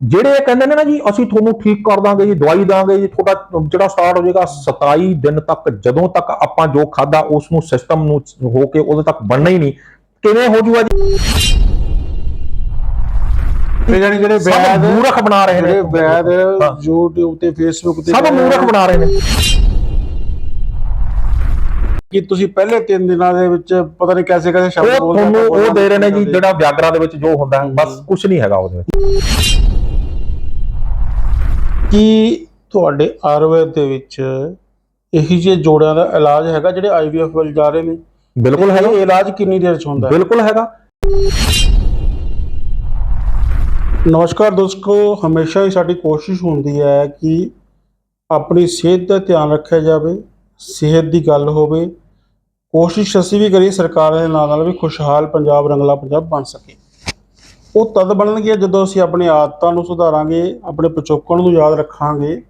ਜਿਹੜੇ ਇਹ ਕਹਿੰਦੇ ਨੇ ਨਾ ਜੀ ਅਸੀਂ ਤੁਹਾਨੂੰ ਠੀਕ ਕਰ ਦਾਂਗੇ ਜੀ ਦਵਾਈ ਦਾਂਗੇ ਜੀ ਤੁਹਾਡਾ ਜਿਹੜਾ ਸਟਾਰਟ ਹੋ ਜਾਏਗਾ 27 ਦਿਨ ਤੱਕ ਜਦੋਂ ਤੱਕ ਆਪਾਂ ਜੋ ਖਾਦਾ ਉਸ ਨੂੰ ਸਿਸਟਮ ਨੂੰ ਹੋ ਕੇ ਉਦੋਂ ਤੱਕ ਬਣਨਾ ਹੀ ਨਹੀਂ। ਕਿਵੇਂ ਹੋ ਜੂਗਾ ਜੀ? ਤੇ ਜਾਨੀ ਜਿਹੜੇ ਵੈਦ ਮੂਰਖ ਬਣਾ ਰਹੇ ਨੇ। ਜਿਹੜੇ ਵੈਦ। YouTube ਤੇ Facebook ਤੇ ਸਭ ਮੂਰਖ ਬਣਾ ਰਹੇ ਨੇ। ਕਿ ਤੁਸੀਂ ਪਹਿਲੇ 3 ਦਿਨਾਂ ਦੇ ਵਿੱਚ ਪਤਾ ਨਹੀਂ ਕੈਸੇ ਕੈਸੇ ਸ਼ਬਦ ਬੋਲਦੇ ਤੁਹਾਨੂੰ ਉਹ ਦੇ ਰਹੇ ਨੇ ਜੀ। ਜਿਹੜਾ ਵਿਆਗਰਾ ਦੇ ਵਿੱਚ ਜੋ ਹੁੰਦਾ ਹੈ, ਬਸ ਕੁਝ ਨਹੀਂ ਹੈਗਾ ਉਹਦੇ ਵਿੱਚ। ਕੀ ਤੁਹਾਡੇ ਆਯੁਰਵੇਦ ਦੇ ਵਿੱਚ ਇਹੀ ਜਿਹੇ ਜੋੜਿਆਂ ਦਾ ਇਲਾਜ ਹੈਗਾ ਜਿਹੜੇ IVF ਵੱਲ ਜਾ ਰਹੇ ਨੇ? ਬਿਲਕੁਲ ਹੈਗਾ। ਇਹ ਇਲਾਜ ਕਿੰਨੀ ਦੇਰ ਚ ਹੁੰਦਾ ਹੈ? ਬਿਲਕੁਲ ਹੈਗਾ। ਨਮਸਕਾਰ ਦੋਸਤੋ ਹਮੇਸ਼ਾ ਹੀ ਸਾਡੀ ਕੋਸ਼ਿਸ਼ ਹੁੰਦੀ ਹੈ ਕਿ ਆਪਣੀ ਸਿਹਤ ਦਾ ਧਿਆਨ ਰੱਖਿਆ ਜਾਵੇ ਸਿਹਤ ਦੀ ਗੱਲ ਹੋਵੇ। ਕੋਸ਼ਿਸ਼ ਅਸੀਂ ਵੀ ਕਰੀ ਸਰਕਾਰ ਦੇ ਨਾਲ ਨਾਲ ਵੀ ਖੁਸ਼ਹਾਲ ਪੰਜਾਬ ਰੰਗਲਾ ਪੰਜਾਬ ਬਣ ਸਕੇ। ਉਹ ਤਦ ਬਣਨਗੇ ਜਦੋਂ ਅਸੀਂ ਆਪਣੀ ਆਦਤਾਂ ਨੂੰ ਸੁਧਾਰਾਂਗੇ, ਆਪਣੇ ਪਿਛੋਕੜ ਨੂੰ ਯਾਦ ਰੱਖਾਂਗੇ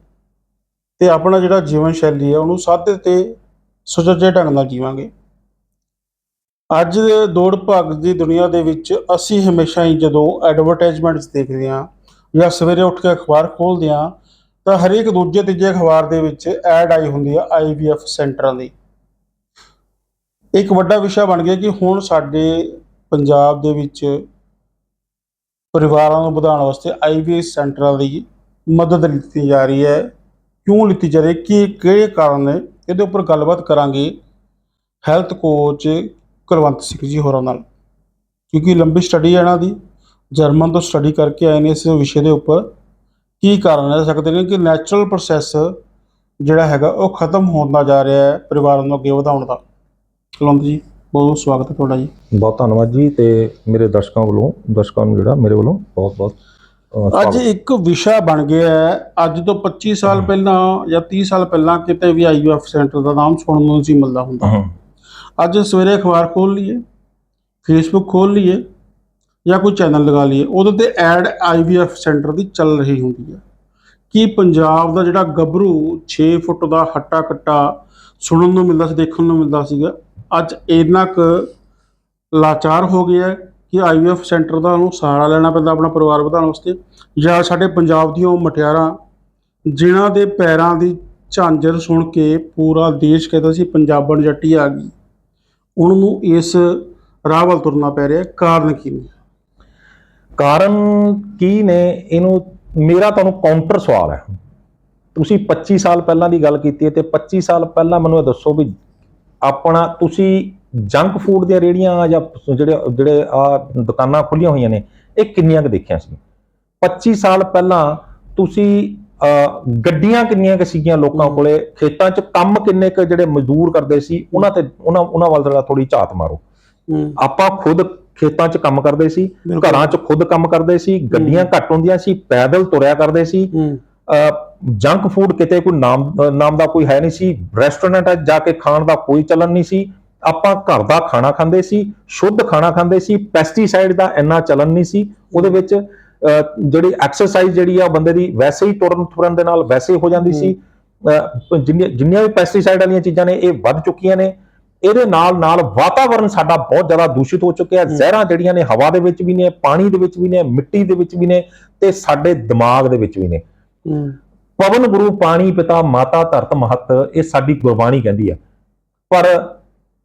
ਤੇ ਆਪਣਾ ਜਿਹੜਾ ਜੀਵਨ ਸ਼ੈਲੀ ਹੈ ਉਹਨੂੰ ਸਾਦੇ ਤੇ ਸੁਚੱਜੇ ਢੰਗ ਨਾਲ ਜੀਵਾਂਗੇ। ਅੱਜ ਦੇ ਦੌੜ ਭੱਜ ਦੀ ਦੁਨੀਆ ਦੇ ਵਿੱਚ ਅਸੀਂ ਹਮੇਸ਼ਾ ਹੀ ਜਦੋਂ ਐਡਵਰਟਾਈਜ਼ਮੈਂਟਸ ਦੇਖਦੇ ਹਾਂ ਜਾਂ ਸਵੇਰੇ ਉੱਠ ਕੇ ਅਖਬਾਰ ਖੋਲਦੇ ਹਾਂ, ਤਾਂ ਹਰੇਕ ਦੂਜੇ, ਤੀਜੇ ਅਖਬਾਰ ਦੇ ਵਿੱਚ ਐਡ ਆਈ ਹੁੰਦੀ ਹੈ ਆਈਵੀਐਫ ਸੈਂਟਰਾਂ ਦੀ। ਇੱਕ ਵੱਡਾ ਵਿਸ਼ਾ ਬਣ ਗਿਆ ਕਿ ਹੁਣ ਸਾਡੇ ਪੰਜਾਬ ਦੇ ਵਿੱਚ ਪਰਿਵਾਰਾਂ ਨੂੰ ਵਧਾਉਣ ਵਾਸਤੇ ਆਈਵੀਐਫ ਸੈਂਟਰਾਂ ਦੀ ਮਦਦ ਲਿੱਤੀ ਜਾ ਰਹੀ ਹੈ। ਕਿਉਂ ਲਿੱਤੀ ਜਾ ਰਹੀ ਹੈ? ਕੀ ਕਿਹੜੇ ਕਾਰਨ ਨੇ? ਇਹਦੇ ਉੱਪਰ ਗੱਲਬਾਤ ਕਰਾਂਗੇ ਹੈਲਥ ਕੋਚ ਕੁਲਵੰਤ ਸਿੰਘ ਜੀ ਹੋਰਾਂ ਨਾਲ। ਕਿਉਂਕਿ ਲੰਬੀ ਸਟੱਡੀ ਹੈ ਇਹਨਾਂ ਦੀ, ਜਰਮਨ ਤੋਂ ਸਟੱਡੀ ਕਰਕੇ ਆਏ ਨੇ ਇਸ ਵਿਸ਼ੇ ਦੇ ਉੱਪਰ। ਕੀ ਕਾਰਨ ਰਹਿ ਸਕਦੇ ਨੇ ਕਿ ਨੈਚੁਰਲ ਪ੍ਰੋਸੈਸ ਜਿਹੜਾ ਹੈਗਾ ਉਹ ਖਤਮ ਹੁੰਦਾ ਜਾ ਰਿਹਾ ਹੈ ਪਰਿਵਾਰਾਂ ਨੂੰ ਅੱਗੇ ਵਧਾਉਣ ਦਾ। ਕੁਲਵੰਤ ਜੀ। ਬਹੁਤ ਸਵਾਗਤ ਹੈ ਤੁਹਾਡਾ ਜੀ। ਬਹੁਤ ਧੰਨਵਾਦ ਜੀ ਤੇ ਮੇਰੇ ਦਰਸ਼ਕਾਂ ਵੱਲੋਂ ਦਰਸ਼ਕਾਂ ਨੂੰ ਜਿਹੜਾ ਮੇਰੇ ਵੱਲੋਂ ਬਹੁਤ ਬਹੁਤ ਅੱਜ। ਇੱਕ ਵਿਸ਼ਾ ਬਣ ਗਿਆ ਹੈ। ਅੱਜ ਤੋਂ 25 ਸਾਲ ਪਹਿਲਾਂ ਜਾਂ 30 ਸਾਲ ਪਹਿਲਾਂ ਕਿਤੇ ਵੀ ਆਈਯੂਐਫ ਸੈਂਟਰ ਦਾ ਨਾਮ ਸੁਣਨ ਨੂੰ ਸੀ ਮਿਲਦਾ ਹੁੰਦਾ ਅੱਜ ਸਵੇਰੇ ਅਖਬਾਰ ਖੋਲ ਲਈਏ ਫੇਸਬੁੱਕ ਖੋਲ ਲਈਏ ਜਾਂ ਕੋਈ ਚੈਨਲ ਲਗਾ ਲਈਏ ਉਹਦੇ ਤੇ ਐਡ ਆਈਵੀਐਫ ਸੈਂਟਰ ਦੀ ਚੱਲ ਰਹੀ ਹੁੰਦੀ ਹੈ। ਕਿ ਪੰਜਾਬ ਦਾ ਜਿਹੜਾ ਗੱਭਰੂ 6 ਫੁੱਟ ਦਾ ਹੱਟਾ ਕੱਟਾ ਸੁਣਨ ਨੂੰ ਮਿਲਦਾ ਸੀ ਦੇਖਣ ਨੂੰ ਮਿਲਦਾ ਸੀਗਾ ਅੱਜ ਇੰਨਾ ਕੁ ਲਾਚਾਰ ਹੋ ਗਿਆ ਹੈ ਕਿ ਆਈਵੀਐਫ ਸੈਂਟਰ ਦਾ ਉਹਨੂੰ ਸਹਾਰਾ ਲੈਣਾ ਪੈਂਦਾ ਆਪਣਾ ਪਰਿਵਾਰ ਵਧਾਉਣ ਵਾਸਤੇ, ਜਾਂ ਸਾਡੇ ਪੰਜਾਬ ਦੀਆਂ ਉਹ ਮਟਿਆਰਾਂ, ਜਿਨ੍ਹਾਂ ਦੇ ਪੈਰਾਂ ਦੀ ਝਾਂਜਰ ਸੁਣ ਕੇ ਪੂਰਾ ਦੇਸ਼ ਕਹਿੰਦਾ ਸੀ ਪੰਜਾਬਣ ਜੱਟੀ ਆ ਗਈ। ਉਹਨੂੰ ਇਸ ਰਾਹ ਵੱਲ ਤੁਰਨਾ ਪੈ ਰਿਹਾ ਕਾਰਨ ਕੀ ਨੇ? ਕਾਰਨ ਕੀ ਨੇ? ਇਹਨੂੰ ਮੇਰਾ ਤੁਹਾਨੂੰ ਕਾਊਂਟਰ ਸਵਾਲ ਹੈ। ਤੁਸੀਂ 25 ਸਾਲ ਪਹਿਲਾਂ ਦੀ ਗੱਲ ਕੀਤੀ ਹੈ ਤੇ 25 ਸਾਲ ਪਹਿਲਾਂ ਮੈਨੂੰ ਇਹ ਦੱਸੋ ਵੀ ਆਪਣਾ ਤੁਸੀਂ ਜੰਕ ਫੂਡ ਦੀਆਂ ਰੇੜੀਆਂ ਜਾਂ ਜਿਹੜੇ ਜਿਹੜੇ ਆ ਦੁਕਾਨਾਂ ਖੁੱਲੀਆਂ ਹੋਈਆਂ ਨੇ ਇਹ ਕਿੰਨੀਆਂ ਕੁ ਦੇਖੀਆਂ ਸੀ? 25 ਸਾਲ ਪਹਿਲਾਂ ਤੁਸੀਂ ਗੱਡੀਆਂ ਕਿੰਨੀਆਂ ਕੁ ਸੀਗੀਆਂ ਲੋਕਾਂ ਕੋਲੇ? ਖੇਤਾਂ 'ਚ ਕੰਮ ਕਿੰਨੇ ਕੁ ਜਿਹੜੇ ਮਜ਼ਦੂਰ ਕਰਦੇ ਸੀ? ਉਹਨਾਂ ਤੇ ਉਹਨਾਂ ਉਹਨਾਂ ਵੱਲ ਜਰਾ ਥੋੜੀ ਝਾਤ ਮਾਰੋ। ਆਪਾਂ ਖੁਦ ਖੇਤਾਂ 'ਚ ਕੰਮ ਕਰਦੇ ਸੀ। ਘਰਾਂ 'ਚ ਖੁਦ ਕੰਮ ਕਰਦੇ ਸੀ ਗੱਡੀਆਂ ਘੱਟ ਹੁੰਦੀਆਂ ਸੀ ਪੈਦਲ ਤੁਰਿਆ ਕਰਦੇ ਸੀ। ਜੰਕ ਫੂਡ ਕਿਤੇ ਕੋਈ ਨਾਮ ਨਾਮ ਦਾ ਕੋਈ ਹੈ ਨਹੀਂ ਸੀ ਰੈਸਟੋਰੈਂਟ ਜਾ ਕੇ ਖਾਣ ਦਾ ਕੋਈ ਚੱਲਣ ਨਹੀਂ ਸੀ ਆਪਾਂ ਘਰ ਦਾ ਖਾਣਾ ਖਾਂਦੇ ਸੀ ਸ਼ੁੱਧ ਖਾਣਾ ਖਾਂਦੇ ਸੀ ਪੈਸਟੀਸਾਈਡ ਦਾ ਇੰਨਾ ਚੱਲਣ ਨਹੀਂ ਸੀ ਉਹਦੇ ਵਿੱਚ ਜਿਹੜੀ ਐਕਸਰਸਾਈਜ਼ ਜਿਹੜੀ ਆ ਬੰਦੇ ਦੀ ਵੈਸੇ ਹੀ ਤੁਰਨ ਤੁਰਨ ਦੇ ਨਾਲ ਵੈਸੇ ਹੀ ਹੋ। ਜਾਂਦੀ ਸੀ ਜਿੰਨੀਆਂ ਵੀ ਪੈਸਟੀਸਾਈਡ ਵਾਲੀਆਂ ਚੀਜ਼ਾਂ ਨੇ ਇਹ ਵੱਧ ਚੁੱਕੀਆਂ ਨੇ ਇਹਦੇ ਨਾਲ ਨਾਲ ਵਾਤਾਵਰਣ ਸਾਡਾ ਬਹੁਤ ਜ਼ਿਆਦਾ ਦੂਸ਼ਿਤ ਹੋ ਚੁੱਕਿਆ ਜ਼ਹਿਰਾਂ ਜਿਹੜੀਆਂ ਨੇ ਹਵਾ ਦੇ ਵਿੱਚ ਵੀ ਨੇ ਪਾਣੀ ਦੇ ਵਿੱਚ ਵੀ ਨੇ ਮਿੱਟੀ ਦੇ ਵਿੱਚ ਵੀ ਨੇ ਤੇ ਸਾਡੇ ਦਿਮਾਗ ਦੇ ਵਿੱਚ ਵੀ ਨੇ। ਪਵਨ ਗੁਰੂ ਪਾਣੀ ਪਿਤਾ ਮਾਤਾ ਧਰਤ ਮਹਤ, ਇਹ ਸਾਡੀ ਗੁਰਬਾਣੀ ਕਹਿੰਦੀ ਹੈ ਪਰ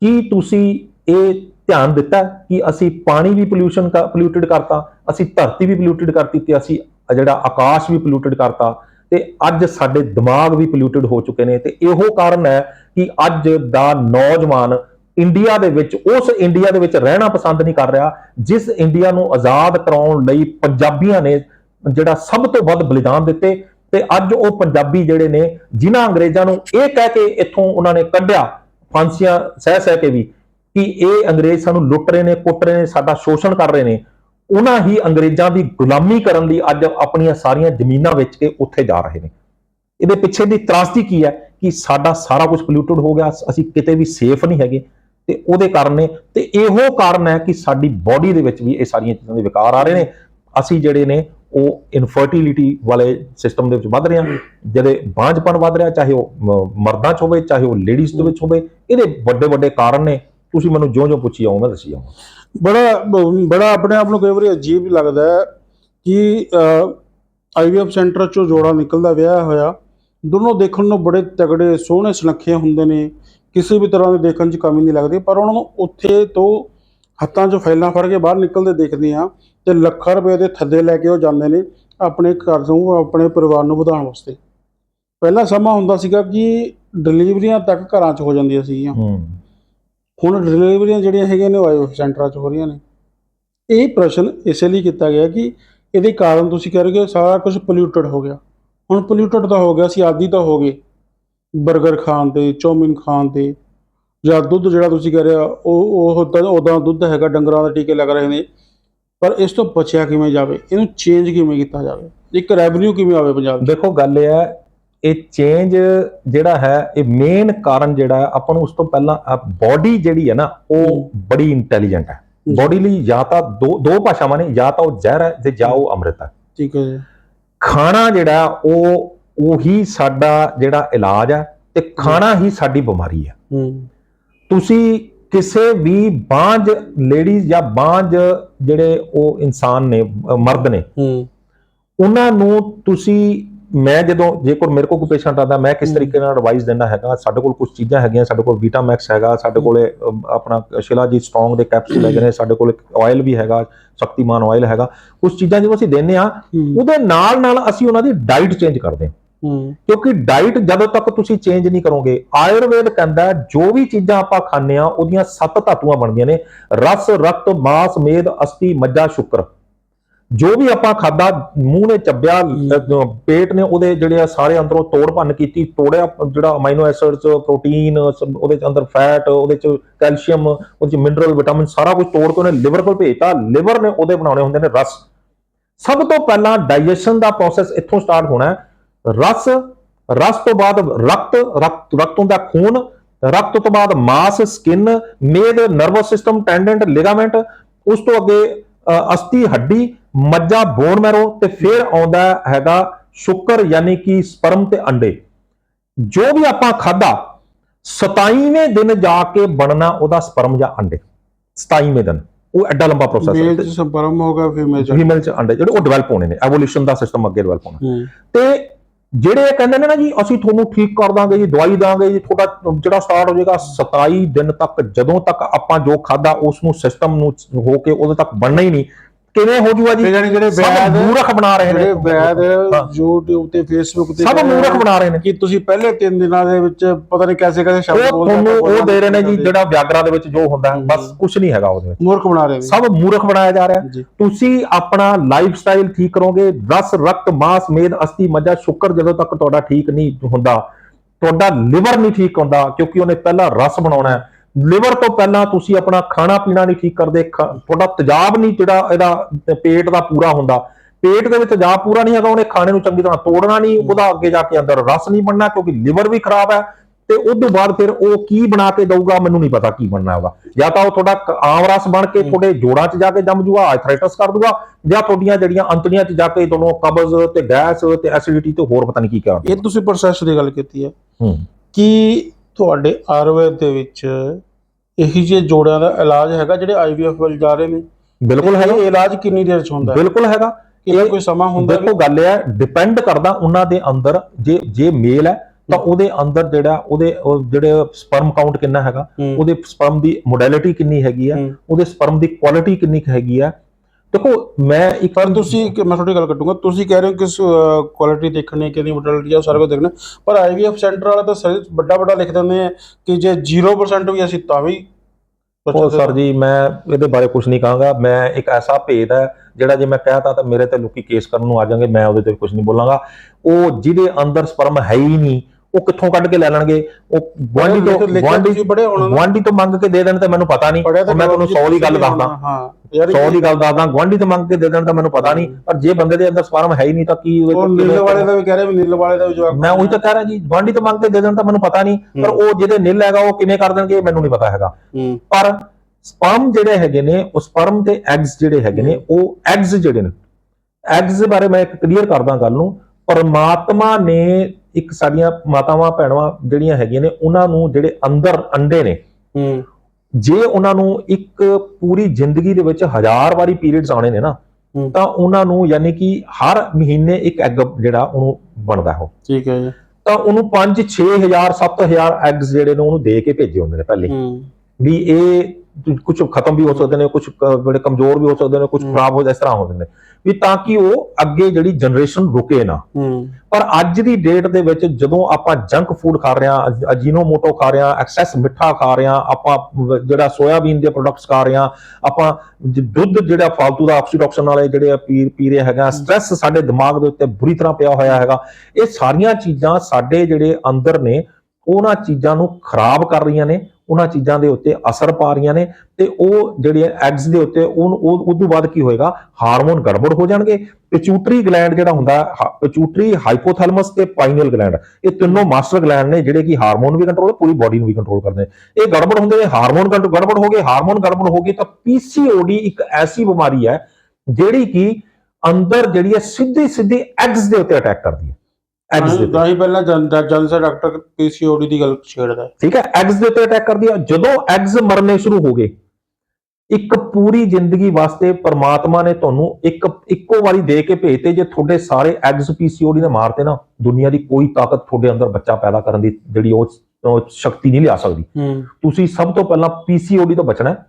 ਕੀ ਤੁਸੀਂ ਇਹ ਧਿਆਨ ਦਿੱਤਾ ਕਿ ਅਸੀਂ ਪਾਣੀ ਵੀ ਪੋਲਿਊਸ਼ਨ ਪੋਲਿਊਟਡ ਕਰਤਾ, ਅਸੀਂ ਧਰਤੀ ਵੀ ਪੋਲਿਊਟਡ ਕਰਤੀ ਤੇ ਅਸੀਂ ਜਿਹੜਾ ਆਕਾਸ਼ ਵੀ ਪੋਲਿਊਟਡ ਕਰਤਾ ਤੇ ਅੱਜ ਸਾਡੇ ਦਿਮਾਗ ਵੀ ਪੋਲਿਊਟਡ ਹੋ ਚੁੱਕੇ ਨੇ ਤੇ ਇਹੋ ਕਾਰਨ ਹੈ ਕਿ ਅੱਜ ਦਾ ਨੌਜਵਾਨ ਇੰਡੀਆ ਦੇ ਵਿੱਚ, ਉਸ ਇੰਡੀਆ ਦੇ ਵਿੱਚ ਰਹਿਣਾ ਪਸੰਦ ਨਹੀਂ ਕਰ ਰਿਹਾ, ਜਿਸ ਇੰਡੀਆ ਨੂੰ ਆਜ਼ਾਦ ਕਰਾਉਣ ਲਈ ਪੰਜਾਬੀਆਂ ਨੇ ਜਿਹੜਾ ਸਭ ਤੋਂ ਵੱਧ ਬਲੀਦਾਨ ਦਿੱਤੇ ਤੇ ਅੱਜ ਉਹ ਪੰਜਾਬੀ ਜਿਹੜੇ ਨੇ, ਜਿਨ੍ਹਾਂ ਅੰਗਰੇਜ਼ਾਂ ਨੂੰ ਇਹ ਕਹਿ ਕੇ ਇੱਥੋਂ ਉਹਨਾਂ ਨੇ ਕੱਢਿਆ, ਫਾਂਸੀਆਂ, ਸਹਿ ਸਹਿ ਕੇ ਵੀ, ਕਿ ਇਹ ਅੰਗਰੇਜ਼ ਸਾਨੂੰ ਲੁੱਟ ਰਹੇ ਨੇ, ਕੁੱਟ ਰਹੇ ਨੇ, ਸਾਡਾ ਸ਼ੋਸ਼ਣ ਕਰ ਰਹੇ ਨੇ, ਉਹਨਾਂ ਹੀ ਅੰਗਰੇਜ਼ਾਂ ਦੀ ਗੁਲਾਮੀ ਕਰਨ ਲਈ ਅੱਜ ਆਪਣੀਆਂ ਸਾਰੀਆਂ ਜ਼ਮੀਨਾਂ ਵੇਚ ਕੇ ਉੱਥੇ ਜਾ ਰਹੇ ਨੇ। ਇਹਦੇ ਪਿੱਛੇ ਦੀ ਤਰਾਸਦੀ ਕੀ ਹੈ? ਕਿ ਸਾਡਾ ਸਾਰਾ ਕੁਝ ਪੋਲਿਊਟਡ ਹੋ ਗਿਆ, ਅਸੀਂ ਕਿਤੇ ਵੀ ਸੇਫ ਨਹੀਂ ਹੈਗੇ, ਤੇ ਉਹਦੇ ਕਾਰਨ ਨੇ, ਤੇ ਇਹੋ ਕਾਰਨ ਹੈ ਕਿ ਸਾਡੀ ਬਾਡੀ ਦੇ ਵਿੱਚ ਵੀ ਇਹ ਸਾਰੀਆਂ ਚੀਜ਼ਾਂ ਦੇ ਵਿਕਾਰ ਆ ਰਹੇ ਨੇ। ਅਸੀਂ ਜਿਹੜੇ ਨੇ ਉਹ ਇਨਫਰਟੀਲਿਟੀ ਵਾਲੇ ਸਿਸਟਮ ਦੇ ਵਿੱਚ ਵੱਧ ਰਿਹਾ। ਹਾਂ ਜਿਹਦੇ ਬਾਂਝਪਨ ਵੱਧ ਰਿਹਾ ਚਾਹੇ ਉਹ ਮਰਦਾਂ 'ਚ ਹੋਵੇ ਚਾਹੇ ਉਹ ਲੇਡੀਜ਼ ਦੇ ਵਿੱਚ ਹੋਵੇ ਇਹਦੇ ਵੱਡੇ ਵੱਡੇ ਕਾਰਨ ਨੇ। ਤੁਸੀਂ ਮੈਨੂੰ ਜਿਉਂ-ਜਿਉਂ ਪੁੱਛੀ ਜਾਓ ਮੈਂ ਦੱਸੀ ਜਾਵਾਂ। ਬੜਾ ਬੜਾ ਆਪਣੇ ਆਪ ਨੂੰ ਕਈ ਵਾਰੀ ਅਜੀਬ ਲੱਗਦਾ ਹੈ ਕਿ ਅਹ, ਆਈਵੀਐਫ ਸੈਂਟਰ ਚੋਂ ਜੋੜਾ ਨਿਕਲਦਾ ਵਿਆਹ ਹੋਇਆ। ਦੋਨੋਂ ਦੇਖਣ ਨੂੰ ਬੜੇ ਤਗੜੇ ਸੋਹਣੇ ਸੁਨੱਖੇ ਹੁੰਦੇ ਨੇ। ਕਿਸੇ ਵੀ ਤਰ੍ਹਾਂ ਦੇ ਦੇਖਣ 'ਚ ਕਮੀ ਨਹੀਂ ਲੱਗਦੀ। ਪਰ ਉਹਨਾਂ ਨੂੰ ਉੱਥੇ ਤੋਂ ਹੱਥਾਂ 'ਚੋਂ ਫੈਲਾਂ ਫੜ ਕੇ ਬਾਹਰ ਨਿਕਲਦੇ ਦੇਖਦੇ ਆ ਤੇ ਲੱਖਾਂ ਰੁਪਏ ਦੇ ਥੱਲੇ ਲੈ ਕੇ ਉਹ ਜਾਂਦੇ ਨੇ ਆਪਣੇ ਘਰ ਨੂੰ ਆਪਣੇ ਪਰਿਵਾਰ ਨੂੰ ਵਧਾਉਣ ਵਾਸਤੇ। ਪਹਿਲਾਂ ਸਮਾਂ ਹੁੰਦਾ ਸੀਗਾ ਕਿ ਡਿਲੀਵਰੀਆਂ ਤੱਕ ਘਰਾਂ 'ਚ ਹੋ ਜਾਂਦੀਆਂ ਸੀਗੀਆਂ। ਹੁਣ ਡਿਲੀਵਰੀਆਂ ਜਿਹੜੀਆਂ ਹੈਗੀਆਂ ਨੇ ਉਹ ਸੈਂਟਰਾਂ 'ਚ ਹੋ ਰਹੀਆਂ ਨੇ। ਇਹ ਪ੍ਰਸ਼ਨ ਇਸੇ ਲਈ ਕੀਤਾ ਗਿਆ ਕਿ ਇਹਦੇ ਕਾਰਨ ਤੁਸੀਂ ਕਹਿ ਰਹੇ ਹੋ ਸਾਰਾ ਕੁਝ ਪੋਲਿਊਟਡ ਹੋ ਗਿਆ। ਹੁਣ ਪੋਲਿਊਟਡ ਤਾਂ ਹੋ ਗਿਆ ਸੀ ਆਦੀ ਤਾਂ ਹੋ ਗਏ। 버ਗਰ ਖਾਣ ਦੇ ਚੌਮਿਨ ਖਾਣ ਦੇ ਜਾਂ ਦੁੱਧ ਜਿਹੜਾ ਤੁਸੀਂ ਕਹਿ ਰਹੇ ਹੋ ਉਹ ਉਹ ਤਾਂ ਉਹਦਾ ਦੁੱਧ ਹੈਗਾ ਡੰਗਰਾਂ ਦੇ ਟੀਕੇ ਲੱਗ ਰਹੇ ਨੇ। ਪਰ ਇਸ ਤੋਂ ਬਚਿਆ ਕਿਵੇਂ ਜਾਵੇ? ਇਹਨੂੰ ਚੇਂਜ ਕਿਵੇਂ ਕੀਤਾ ਜਾਵੇ? ਇੱਕ ਰੈਵਨਿਊ ਕਿਵੇਂ ਆਵੇ ਪੰਜਾਬ ਦੇਖੋ ਗੱਲ ਇਹ ਹੈ ਇਹ ਚੇਂਜ ਜਿਹੜਾ ਹੈ ਇਹ ਮੇਨ ਕਾਰਨ ਜਿਹੜਾ ਹੈ ਆਪਾਂ ਨੂੰ ਉਸ ਤੋਂ ਪਹਿਲਾਂ ਬਾਡੀ ਜਿਹੜੀ ਹੈ ਨਾ ਉਹ ਬੜੀ ਇੰਟੈਲੀਜੈਂਟ ਹੈ। ਬਾਡੀ ਲਈ ਜਾਂ ਤਾਂ ਦੋ ਦੋ ਭਾਸ਼ਾਵਾਂ ਨੇ ਜਾਂ ਤਾਂ ਉਹ ਜ਼ਹਿਰ ਹੈ ਤੇ ਜਾਂ ਉਹ ਅੰਮ੍ਰਿਤ ਹੈ। ਠੀਕ ਹੈ ਜੀ। ਖਾਣਾ ਜਿਹੜਾ ਉਹ ਉਹੀ ਸਾਡਾ ਜਿਹੜਾ ਇਲਾਜ ਹੈ ਤੇ ਖਾਣਾ ਹੀ ਸਾਡੀ ਬਿਮਾਰੀ ਹੈ। ਹੂੰ। ਤੁਸੀਂ ਕਿਸੇ ਵੀ ਬਾਂਝ ਲੇਡੀਜ਼ ਜਾਂ ਬਾਂਝ ਜਿਹੜੇ ਉਹ ਇਨਸਾਨ ਨੇ ਮਰਦ ਨੇ ਹੂੰ। ਉਹਨਾਂ ਨੂੰ ਤੁਸੀਂ ਮੈਂ ਜਦੋਂ ਜੇ ਕੋਈ ਮੇਰੇ ਕੋਲ ਕੋਈ ਪੇਸ਼ੈਂਟ ਆਦਾ ਮੈਂ ਕਿਸ। ਤਰੀਕੇ ਨਾਲ ਐਡਵਾਈਸ ਦਿੰਦਾ ਹੈਗਾ ਸਾਡੇ ਕੋਲ ਕੁਝ ਚੀਜ਼ਾਂ ਹੈਗੀਆਂ ਸਾਡੇ ਕੋਲ ਵੀਟਾਮੈਕਸ ਹੈਗਾ ਸਾਡੇ ਕੋਲ ਆਪਣਾ ਸ਼ਿਲਾਜੀਤ ਸਟਰੋਂਗ ਦੇ ਕੈਪਸੂਲ ਹੈਗੇ ਨੇ ਸਾਡੇ ਕੋਲ ਆਇਲ ਵੀ ਹੈਗਾ ਸ਼ਕਤੀਮਾਨ ਆਇਲ ਹੈਗਾ ਕੁਝ ਚੀਜ਼ਾਂ ਜਦੋਂ ਅਸੀਂ ਦਿੰਨੇ ਆ ਉਹਦੇ ਨਾਲ ਨਾਲ ਅਸੀਂ ਉਹਨਾਂ ਦੀ ਡਾਈਟ ਚੇਂਜ ਕਰਦੇ ਹੂੰ। ਕਿਉਂਕਿ ਡਾਈਟ ਜਦੋਂ ਤੱਕ ਤੁਸੀਂ ਚੇਂਜ ਨਹੀਂ ਕਰੋਗੇ, ਆਯੁਰਵੇਦ ਕਹਿੰਦਾ ਜੋ ਵੀ ਚੀਜ਼ਾਂ ਆਪਾਂ ਖਾਂਦੇ ਆ ਉਹਦੀਆਂ ਸੱਤ ਧਾਤੂਆਂ ਬਣਦੀਆਂ ਨੇ, ਰਸ, ਰਕਤ, ਮਾਸ, ਮੇਦ ਅਸਥੀ ਮੱਜਾ ਸ਼ੁਕਰ। ਜੋ ਵੀ ਆਪਾਂ ਖਾਦਾ ਮੂੰਹ ਨੇ ਚੱਬਿਆ ਪੇਟ ਨੇ ਉਹਦੇ ਜਿਹੜੇ ਆ ਸਾਰੇ ਅੰਦਰੋਂ ਤੋੜ ਭੰਨ ਕੀਤੀ, ਤੋੜਿਆ, ਜਿਹੜਾ ਅਮਾਈਨੋ ਐਸਿਡਸ ਪ੍ਰੋਟੀਨ ਉਹਦੇ ਚ ਅੰਦਰ ਫੈਟ ਉਹਦੇ ਚ ਕੈਲਸ਼ੀਅਮ ਉਹਦੇ ਚ ਮਿਨਰਲ ਵਿਟਾਮਿਨ ਸਾਰਾ ਕੁਝ ਤੋੜ ਕੇ ਉਹਨੇ ਲਿਵਰ ਕੋਲ ਭੇਜਤਾ। ਲਿਵਰ ਨੇ ਉਹਦੇ ਬਣਾਉਣੇ ਹੁੰਦੇ ਨੇ ਰਸ। ਸਭ ਤੋਂ ਪਹਿਲਾਂ ਡਾਈਜੈਸ਼ਨ ਦਾ ਪ੍ਰੋਸੈਸ ਇੱਥੋਂ ਸਟਾਰਟ ਹੋਣਾ ਹੈ। ਰਸ ਰਸ ਤੋਂ ਬਾਅਦ ਰਕਤ ਰਕਤ ਰਕਤ ਹੁੰਦਾ ਖੂਨ ਰਕਤ ਤੋਂ ਬਾਅਦ ਮਾਸ ਸਕਿਨ ਮੇਦ ਨਰਵਸ ਸਿਸਟਮ ਟੈਂਡੈਂਟ ਲਿਗਾਮੈਂਟ ਉਸ ਤੋਂ ਅੱਗੇ ਅ, ਅਸਥੀ ਹੱਡੀ ਮੱਜਾ ਬੋਨ ਮੈਰੋ ਤੇ ਫਿਰ ਆਉਂਦਾ ਹੈਗਾ ਸ਼ੁਕਰ ਯਾਨੀ ਕਿ ਸਪਰਮ ਤੇ ਅੰਡੇ। ਜੋ ਵੀ ਆਪਾਂ ਖਾਦਾ 27ਵੇਂ ਦਿਨ ਜਾ ਕੇ ਬਣਨਾ ਉਹਦਾ ਸਪਰਮ ਜਾਂ ਅੰਡੇ। 27ਵੇਂ ਦਿਨ। ਉਹ ਐਡਾ ਲੰਬਾ ਪ੍ਰੋਸੈਸ ਮੇਲ ਹੈ ਚ ਸੰਪਰਮ ਹੋਗਾ ਫੀਮੇਲ ਚ ਫੀਮੇਲ ਚ ਅੰਡੇ। ਜਿਹੜੇ ਉਹ ਡਿਵੈਲਪ ਹੋਣੇ ਨੇ। ਐਵੋਲੂਸ਼ਨ ਦਾ ਸਿਸਟਮ ਅੱਗੇ ਡਿਵੈਲਪ ਹੋਣਾ। ਤੇ ਜਿਹੜੇ ਇਹ ਕਹਿੰਦੇ ਨੇ ਨਾ ਜੀ, ਅਸੀਂ ਤੁਹਾਨੂੰ ਠੀਕ ਕਰ ਦਾਂਗੇ ਜੀ, ਦਵਾਈ ਦਾਂਗੇ ਜੀ, ਤੁਹਾਡਾ ਜਿਹੜਾ ਸਟਾਰਟ ਹੋ ਜਾਏਗਾ 27 ਦਿਨ ਤੱਕ, ਜਦੋਂ ਤੱਕ ਆਪਾਂ ਜੋ ਖਾਦਾ ਉਸ ਨੂੰ ਸਿਸਟਮ ਨੂੰ ਹੋ ਕੇ ਉਦੋਂ ਤੱਕ ਬਣਨਾ ਹੀ ਨਹੀਂ। ਕਿਵੇਂ ਹੋ ਜੂਗਾ ਜੀ? ਤੇ ਜਾਨੀ ਜਿਹੜੇ ਸਭ ਵੈਦ ਮੂਰਖ ਬਣਾ ਰਹੇ ਨੇ। ਜਿਹੜੇ ਵੈਦ। YouTube ਤੇ Facebook ਤੇ ਸਭ ਮੂਰਖ ਬਣਾ ਰਹੇ ਨੇ। ਕਿ ਤੁਸੀਂ ਪਹਿਲੇ 3 ਦਿਨਾਂ ਦੇ ਵਿੱਚ ਪਤਾ ਨਹੀਂ ਕੈਸੇ ਕੈਸੇ ਸ਼ਬਦ ਬੋਲਦੇ ਤੁਹਾਨੂੰ ਉਹ ਦੇ ਰਹੇ ਨੇ ਜੀ ਜਿਹੜਾ ਵਿਆਗਰਾ ਦੇ ਵਿੱਚ ਜੋ ਹੁੰਦਾ ਹੈ, ਬਸ। ਕੁਝ ਨਹੀਂ ਹੈਗਾ ਉਹਦੇ ਵਿੱਚ। ਮੂਰਖ ਬਣਾ ਰਹੇ ਨੇ। ਸਭ ਮੂਰਖ ਬਣਾਇਆ ਜਾ ਰਿਹਾ। ਹੈ। ਜੀ ਤੁਸੀਂ ਆਪਣਾ ਲਾਈਫ ਸਟਾਈਲ ਠੀਕ ਕਰੋਗੇ। ਰਸ ਰਕਤ ਮਾਸ ਮੇਦ ਅਸਥੀ ਮੱਜਾ ਸ਼ੁਕਰ ਜਦੋਂ ਤੱਕ ਤੁਹਾਡਾ ਠੀਕ ਨਹੀਂ ਹੁੰਦਾ ਤੁਹਾਡਾ ਲਿਵਰ ਨਹੀਂ ਠੀਕ ਹੁੰਦਾ ਕਿਉਂਕਿ ਉਹਨੇ ਪਹਿਲਾਂ ਰਸ ਬਣਾਉਣਾ ਹੈ। ਲਿਵਰ ਤੋਂ ਪਹਿਲਾਂ ਤੁਸੀਂ ਆਪਣਾ ਖਾਣਾ ਪੀਣਾ ਨਹੀਂ ਠੀਕ ਕਰਦੇ ਤੁਹਾਡਾ ਤੇਜ਼ਾਬ ਨਹੀਂ ਜਿਹੜਾ ਇਹਦਾ ਪੇਟ ਦਾ ਪੂਰਾ ਹੁੰਦਾ। ਪੇਟ ਦੇ ਵਿੱਚ ਤੇਜ਼ਾਬ ਪੂਰਾ ਨਹੀਂ ਹੈਗਾ ਉਹਨੇ ਖਾਣੇ ਨੂੰ ਚੰਗੀ ਤਰ੍ਹਾਂ ਤੋੜਨਾ ਨਹੀਂ ਉਹਦਾ ਅੱਗੇ ਜਾ ਕੇ ਅੰਦਰ ਰਸ ਨਹੀਂ ਬਣਨਾ ਕਿਉਂਕਿ ਲਿਵਰ ਵੀ ਖਰਾਬ ਹੈ। ਤੇ ਉਸ ਤੋਂ ਬਾਅਦ ਫਿਰ ਉਹ ਕੀ ਬਣਾ ਕੇ ਦਊਗਾ ਮੈਨੂੰ ਨਹੀਂ ਪਤਾ ਕੀ ਬਣਨਾ ਉਹਦਾ। ਜਾਂ ਤਾਂ ਉਹ ਤੁਹਾਡਾ ਆਮ ਰਸ ਬਣ ਕੇ ਤੁਹਾਡੇ ਜੋੜਾਂ 'ਚ ਜਾ ਕੇ ਜੰਮ ਜੂਗਾ ਆਰਥਰਾਈਟਸ ਕਰ ਦੂਗਾ ਜਾਂ ਤੁਹਾਡੀਆਂ ਜਿਹੜੀਆਂ ਅੰਤੜੀਆਂ 'ਚ ਜਾ ਕੇ ਤੁਹਾਨੂੰ ਕਬਜ਼ ਤੇ ਗੈਸ ਤੇ ਐਸਿਡਿਟੀ ਤੇ ਹੋਰ ਪਤਾ ਨਹੀਂ ਕੀ ਕਰ ਇਹ ਤੁਸੀਂ ਪ੍ਰੋਸੈਸ ਦੀ ਗੱਲ ਕੀਤੀ ਹੈ ਹੂੰ। ਕਿ ਤੁਹਾਡੇ ਆਯੁਰਵੇਦ ਦੇ ਵਿੱਚ ਇਹੀ ਜਿਹੇ ਜੋੜਿਆਂ ਦਾ ਇਲਾਜ ਹੈਗਾ ਜਿਹੜੇ ਆਈਵੀਐਫ ਵੱਲ ਜਾ ਰਹੇ ਨੇ? ਬਿਲਕੁਲ ਹੈਗਾ। ਇਹ ਇਲਾਜ ਕਿੰਨੀ ਦੇਰ ਚ ਹੁੰਦਾ ਹੈ? ਬਿਲਕੁਲ ਹੈਗਾ। ਇਹਦਾ ਕੋਈ ਸਮਾਂ ਹੁੰਦਾ ਦੇਖੋ ਗੱਲ ਇਹ ਹੈ ਡਿਪੈਂਡ ਕਰਦਾ ਉਹਨਾਂ ਦੇ ਅੰਦਰ। ਜੇ ਜੇ ਮੇਲ ਹੈ ਤਾਂ ਉਹਦੇ ਅੰਦਰ ਜਿਹੜਾ ਉਹਦੇ ਉਹ ਜਿਹੜੇ ਸਪਰਮ ਕਾਊਂਟ ਕਿੰਨਾ ਹੈਗਾ। ਉਹਦੇ ਸਪਰਮ ਦੀ ਮੋਡੈਲਿਟੀ ਕਿੰਨੀ ਹੈਗੀ ਹੂੰ। ਉਹਦੇ ਸਪਰਮ ਦੀ ਕੁਆਲਿਟੀ ਕਿੰਨੀ ਹੈਗੀ ਹੈ ਦੇਖੋ ਮੈਂ ਇੱਕ ਪਰ ਤੁਸੀਂ ਕਿ- ਮੈਂ ਤੁਹਾਡੀ ਗੱਲ ਕੱਟੂੰਗਾ ਤੁਸੀਂ ਕਹਿ ਰਹੇ ਹੋ ਕਿ ਕੁਆਲਿਟੀ ਦੇਖਣੀ ਹੈ ਕਿਹਦੀ ਮੋਡਲਿਟੀ ਆ ਸਾਰਾ ਕੁਝ ਦੇਖਣਾ ਪਰ ਆਈਵੀਐਫ ਸੈਂਟਰ ਵਾਲਾ ਤਾਂ ਸਾਰੇ ਵੱਡਾ ਵੱਡਾ ਲਿਖ ਦਿੰਦੇ ਆ ਕਿ ਜੇ 0% ਵੀ ਅਸੀਂ ਤਾਂ ਵੀ ਉਹ ਸਰ ਜੀ ਮੈਂ ਇਹਦੇ ਬਾਰੇ ਕੁਝ ਨਹੀਂ ਕਹਾਂਗਾ ਮੈਂ ਇੱਕ ਐਸਾ ਭੇਦ ਹੈ ਜਿਹੜਾ ਜੇ ਮੈਂ ਕਹਿਤਾ ਤਾਂ ਮੇਰੇ ਤੇ ਲੋਕੀ ਕੇਸ ਕਰਨ ਨੂੰ ਆ ਜਾਣਗੇ ਮੈਂ ਉਹਦੇ ਤੇ ਕੁਝ ਨਹੀਂ ਬੋਲਾਂਗਾ। ਉਹ ਜਿਹਦੇ ਅੰਦਰ ਸਪਰਮ ਹੈ ਹੀ ਨਹੀਂ ਉਹ ਕਿੱਥੋਂ ਕੱਢ ਕੇ ਲੈ ਲੈਣਗੇ? ਉਹ ਗੁਆਂਢੀ ਤੋਂ ਹੋਣਾ ਨਾ। ਗੁਆਂਢੀ ਤੋਂ ਮੰਗ ਕੇ ਦੇ ਦੇਣ ਤਾਂ ਮੈਨੂੰ ਪਤਾ ਨਹੀਂ। ਮੈਂ ਤੁਹਾਨੂੰ 100 ਦੀ ਗੱਲ ਦੱਸਦਾ। ਹਾਂ ਯਾਰ 100 ਦੀ ਗੱਲ ਦੱਸਦਾ ਗੁਆਂਢੀ ਤੋਂ ਮੰਗ ਕੇ ਦੇ ਦੇਣ ਤਾਂ ਮੈਨੂੰ ਪਤਾ ਨਹੀਂ ਪਰ ਜੇ ਬੰਦੇ ਦੇ ਅੰਦਰ ਸਪਰਮ ਹੈ ਹੀ ਨਹੀਂ ਤਾਂ ਕੀ ਉਹ ਨੀਲ ਵਾਲੇ ਦਾ ਵੀ ਕਹਿ ਰਹੇ ਵੀ ਨੀਲ ਵਾਲੇ ਦਾ ਵੀ ਜਵਾਬ ਮੈਂ ਉਹੀ ਤਾਂ ਕਹਿ ਰਿਹਾ ਜੀ ਗੁਆਂਢੀ ਤੋਂ ਮੰਗ ਕੇ ਦੇ ਦੇਣ ਤਾਂ ਮੈਨੂੰ ਪਤਾ ਨਹੀਂ ਪਰ ਉਹ ਜਿਹਦੇ ਨਿਲ ਹੈਗਾ ਉਹ ਕਿਵੇਂ ਕਰ ਦੇਣਗੇ ਮੈਨੂੰ ਨਹੀਂ ਪਤਾ ਹੈਗਾ। ਪਰ ਸਪਰਮ ਜਿਹੜੇ ਹੈਗੇ ਨੇ ਉਹ ਸਪਰਮ ਤੇ ਐਗਸ ਜਿਹੜੇ ਹੈਗੇ ਨੇ ਉਹ ਐਗਸ ਜਿਹੜੇ ਨੇ। ਐਗਸ ਬਾਰੇ ਮੈਂ ਇੱਕ ਕਲੀਅਰ ਕਰਦਾ ਗੱਲ ਨੂੰ ਪਰਮਾਤਮਾ ਨੇ ਇੱਕ ਸਾਡੀਆਂ ਮਾਤਾਵਾਂ ਭੈਣਾਂ ਜਿਹੜੀਆਂ ਹੈਗੀਆਂ ਨੇ ਉਹਨਾਂ ਨੂੰ ਜਿਹੜੇ ਅੰਦਰ ਅੰਡੇ ਨੇ ਹੂੰ। ਜੇ ਉਹਨਾਂ ਨੂੰ ਇੱਕ ਪੂਰੀ ਜ਼ਿੰਦਗੀ ਦੇ ਵਿੱਚ ਹਜ਼ਾਰ ਵਾਰੀ ਪੀਰੀਅਡਸ ਆਉਣੇ ਨੇ ਨਾ। ਤਾਂ ਉਹਨਾਂ ਨੂੰ ਯਾਨੀ ਕਿ ਹਰ ਮਹੀਨੇ ਇੱਕ ਐਗ ਜਿਹੜਾ ਉਹਨੂੰ ਬਣਦਾ ਉਹ। ਠੀਕ ਹੈ ਜੀ। ਤਾਂ ਉਹਨੂੰ 5 6000 7000 ਐਗਸ ਜਿਹੜੇ ਨੇ ਉਹਨੂੰ ਦੇ ਕੇ ਭੇਜੇ ਹੁੰਦੇ ਨੇ ਪਹਿਲੇ। ਵੀ ਇਹ ਕੁਝ ਖਤਮ ਵੀ ਹੋ ਸਕਦੇ ਨੇ ਕੁਝ ਬੜੇ ਕਮਜ਼ੋਰ ਵੀ ਹੋ ਸਕਦੇ ਨੇ ਕੁਝ। ਖਰਾਬ ਹੋ ਇਸ ਤਰ੍ਹਾਂ ਹੋ ਜਾਂਦੇ ਨੇ। ਵੀ ਤਾਂ ਕਿ ਉਹ ਅੱਗੇ ਜਿਹੜੀ ਜਨਰੇਸ਼ਨ ਰੁਕੇ ਨਾ। ਪਰ ਅੱਜ ਦੀ ਡੇਟ ਦੇ ਵਿੱਚ ਜਦੋਂ ਆਪਾਂ ਜੰਕ ਫੂਡ ਖਾ ਰਹੇ ਹਾਂ ਅਜੀਨੋਮੋਟੋ ਖਾ ਰਹੇ ਹਾਂ ਐਕਸੈਸ ਮਿੱਠਾ ਖਾ ਰਹੇ ਹਾਂ ਆਪਾਂ ਜਿਹੜਾ ਸੋਇਆਬੀਨ ਦੇ ਪ੍ਰੋਡਕਟਸ ਖਾ ਰਹੇ ਹਾਂ ਆਪਾਂ ਜ- ਦੁੱਧ ਜਿਹੜਾ ਫालतू ਦਾ ਆਕਸੀਡਾਕਸ਼ਨ ਵਾਲੇ ਜਿਹੜੇ ਆ ਪੀ ਪੀ ਰਹੇ ਹੈਗਾ ਸਟ੍ਰੈਸ ਸਾਡੇ ਦਿਮਾਗ ਦੇ ਉੱਤੇ ਬੁਰੀ ਤਰ੍ਹਾਂ ਪਿਆ ਹੋਇਆ ਹੈਗਾ। ਇਹ ਸਾਰੀਆਂ ਚੀਜ਼ਾਂ ਸਾਡੇ ਜਿਹੜੇ ਅੰਦਰ ਨੇ ਉਹਨਾਂ ਚੀਜ਼ਾਂ ਨੂੰ ਖਰਾਬ ਕਰ ਰਹੀਆਂ ਨੇ। ਉਹਨਾਂ ਚੀਜ਼ਾਂ ਦੇ ਉੱਤੇ ਅਸਰ ਪਾ ਰਹੀਆਂ ਨੇ ਤੇ ਉਹ ਜਿਹੜੇ ਐਗਸ ਦੇ ਉੱਤੇ ਉਹ ਉਹ ਉਹ ਤੋਂ ਬਾਅਦ ਕੀ ਹੋਏਗਾ? ਹਾਰਮੋਨ ਗੜਬੜ ਹੋ ਜਾਣਗੇ। ਪਿਚੂਟਰੀ ਗਲੈਂਡ ਜਿਹੜਾ ਹੁੰਦਾ ਪਿਚੂਟਰੀ ਹਾਈਪੋਥੈਲਮਸ ਤੇ ਪਾਈਨਲ ਗਲੈਂਡ ਇਹ ਤਿੰਨੋਂ ਮਾਸਟਰ ਗਲੈਂਡ ਨੇ ਜਿਹੜੇ ਕਿ ਹਾਰਮੋਨ ਵੀ ਕੰਟਰੋਲ ਪੂਰੀ ਬਾਡੀ ਨੂੰ ਵੀ ਕੰਟਰੋਲ ਕਰਦੇ ਨੇ। ਇਹ ਗੜਬੜ ਹੁੰਦੇ ਨੇ, ਹਾਰਮੋਨ ਕੰਟਰੋਲ ਗੜਬੜ ਹੋ ਗਏ, ਹਾਰਮੋਨ ਗੜਬੜ ਹੋ ਗਈ ਤਾਂ ਪੀਸੀਓਡੀ ਇੱਕ ਐਸੀ ਬਿਮਾਰੀ ਹੈ ਜਿਹੜੀ ਕਿ ਅੰਦਰ ਜਿਹੜੀ ਹੈ ਸਿੱਧੀ ਸਿੱਧੀ ਐਗਸ ਦੇ ਉੱਤੇ ਅਟੈਕ ਕਰਦੀ ਹੈ। ਐਗਸ ਦੇ ਤਾਂ ਹੀ ਪਹਿਲਾਂ ਜਨ ਜਨ ਸੇ ਡਾਕਟਰ ਪੀਸੀਓਡੀ ਦੀ ਗੱਲ ਛੇੜਦਾ ਹੈ। ਠੀਕ ਹੈ ਐਗਸ ਦੇ ਉੱਤੇ ਅਟੈਕ ਕਰਦੀ ਹੈ ਜਦੋਂ ਐਗਸ ਮਰਨੇ ਸ਼ੁਰੂ ਹੋ ਗਏ ਇੱਕ ਪੂਰੀ ਜ਼ਿੰਦਗੀ ਵਾਸਤੇ ਪਰਮਾਤਮਾ ਨੇ ਤੁਹਾਨੂੰ ਇੱਕ ਇੱਕੋ ਵਾਰੀ ਦੇ ਕੇ ਭੇਜਤੇ ਜੇ ਤੁਹਾਡੇ ਸਾਰੇ ਐਗਸ ਪੀਸੀਓਡੀ ਨੇ ਮਾਰਤੇ ਨਾ ਦੁਨੀਆ ਦੀ ਕੋਈ ਤਾਕਤ ਤੁਹਾਡੇ ਅੰਦਰ ਬੱਚਾ ਪੈਦਾ ਕਰਨ ਦੀ ਜਿਹੜੀ ਉਹ ਸ਼ਕਤੀ ਨਹੀਂ ਲਿਆ ਸਕਦੀ। ਤੁਸੀਂ ਸਭ ਤੋਂ ਪਹਿਲਾਂ ਪੀਸੀਓਡੀ ਤੋਂ ਬਚਣਾ ਹੈ।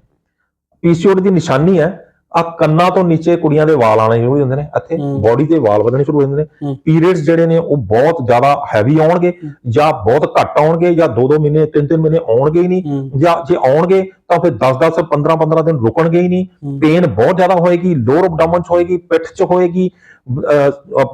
ਪੀਸੀਓਡੀ ਦੀ ਨਿਸ਼ਾਨੀ ਹੈ ਆ ਕੰਨਾਂ ਤੋਂ ਨੀਚੇ ਕੁੜੀਆਂ ਦੇ ਵਾਲ ਆਣੇ ਸ਼ੁਰੂ ਹੋ ਜਾਂਦੇ ਨੇ ਇੱਥੇ। ਬਾਡੀ ਤੇ ਵਾਲ ਵਧਣੇ ਸ਼ੁਰੂ ਹੋ ਜਾਂਦੇ ਨੇ। ਪੀਰੀਅਡਸ ਜਿਹੜੇ ਨੇ ਉਹ ਬਹੁਤ ਜ਼ਿਆਦਾ ਹੈਵੀ ਆਉਣਗੇ ਜਾਂ ਬਹੁਤ ਘੱਟ ਆਉਣਗੇ ਜਾਂ 2-2 ਮਹੀਨੇ 3-3 ਮਹੀਨੇ ਆਉਣਗੇ ਹੀ ਨਹੀਂ ਜਾਂ ਜੇ ਆਉਣਗੇ ਤਾਂ ਫਿਰ 10-10 15-15 ਦਿਨ ਰੁਕਣਗੇ ਹੀ ਨਹੀਂ। ਪੇਨ ਬਹੁਤ ਜ਼ਿਆਦਾ ਹੋਏਗੀ ਲੋਅਰ ਐਬਡੋਮਨ ਚ ਹੋਏਗੀ ਪਿੱਠ ਚ ਹੋਏਗੀ